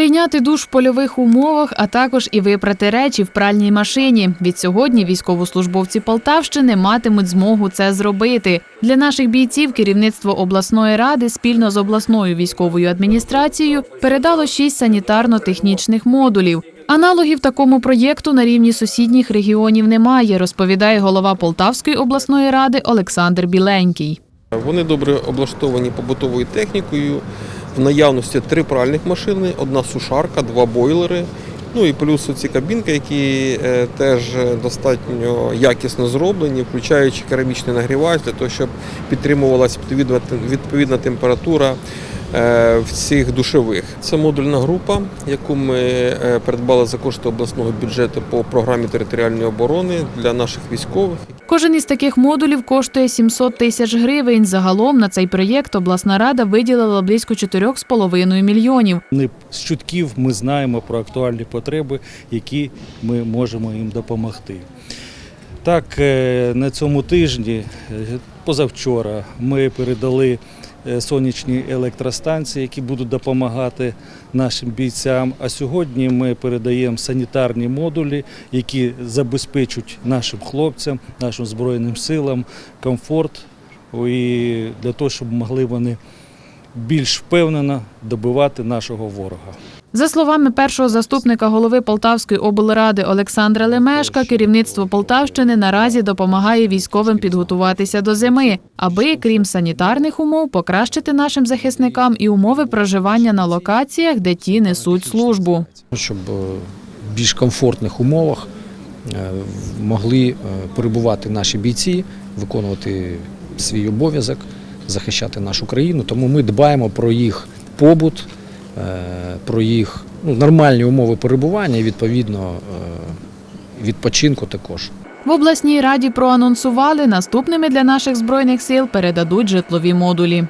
Прийняти душ в польових умовах, а також і випрати речі в пральній машині. Від сьогодні військовослужбовці Полтавщини матимуть змогу це зробити. Для наших бійців керівництво обласної ради спільно з обласною військовою адміністрацією передало шість санітарно-технічних модулів. Аналогів такому проєкту на рівні сусідніх регіонів немає, розповідає голова Полтавської обласної ради Олександр Біленький. Вони добре облаштовані побутовою технікою. В наявності три пральних машини, одна сушарка, два бойлери. Ну і плюс ці кабінки, які е, теж достатньо якісно зроблені, включаючи керамічний нагрівач для того, щоб підтримувалася відповідна, відповідна температура е, в цих душових. Це модульна група, яку ми е, придбали за кошти обласного бюджету по програмі територіальної оборони для наших військових. Кожен із таких модулів коштує 700 тисяч гривень. Загалом на цей проєкт обласна рада виділила близько 4,5 мільйонів. Не з чутків ми знаємо про актуальні потреби, які ми можемо їм допомогти. Так, е, на цьому тижні, е, позавчора, ми передали сонячні електростанції, які будуть допомагати нашим бійцям. А сьогодні ми передаємо санітарні модулі, які забезпечують нашим хлопцям, нашим збройним силам комфорт і для того, щоб могли вони більш впевнено добивати нашого ворога. За словами першого заступника голови Полтавської облради Олександра Лемешка, керівництво Полтавщини наразі допомагає військовим підготуватися до зими, аби, крім санітарних умов, покращити нашим захисникам і умови проживання на локаціях, де ті несуть службу. щоб е, в більш комфортних умовах е, могли е, перебувати наші бійці, виконувати свій обов'язок, захищати нашу країну. Тому ми дбаємо про їх побут, про їх ну, нормальні умови перебування і відповідно е, відпочинку також. В обласній раді проанонсували, наступними для наших збройних сил передадуть житлові модулі.